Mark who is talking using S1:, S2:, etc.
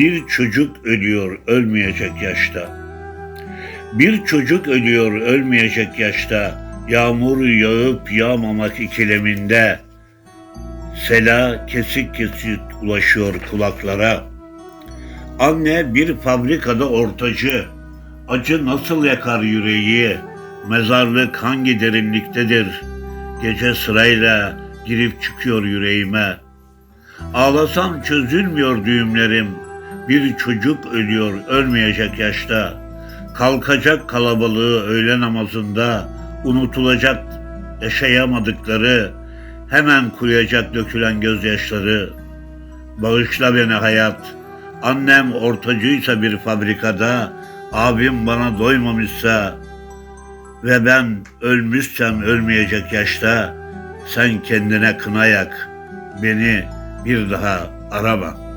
S1: Bir çocuk ölüyor ölmeyecek yaşta. Bir çocuk ölüyor ölmeyecek yaşta. Yağmur yağıp yağmamak ikileminde. Sela kesik kesik ulaşıyor kulaklara. Anne bir fabrikada ortacı. Acı nasıl yakar yüreği? Mezarlık hangi derinliktedir? Gece sırayla girip çıkıyor yüreğime. Ağlasam çözülmüyor düğümlerim. Bir çocuk ölüyor ölmeyecek yaşta. Kalkacak kalabalığı öğle namazında. Unutulacak yaşayamadıkları. Hemen kuruyacak dökülen gözyaşları. Bağışla beni hayat. Annem ortacıysa bir fabrikada, abim bana doymamışsa ve ben ölmüşsem ölmeyecek yaşta sen kendine kına yak. Beni bir daha arama.''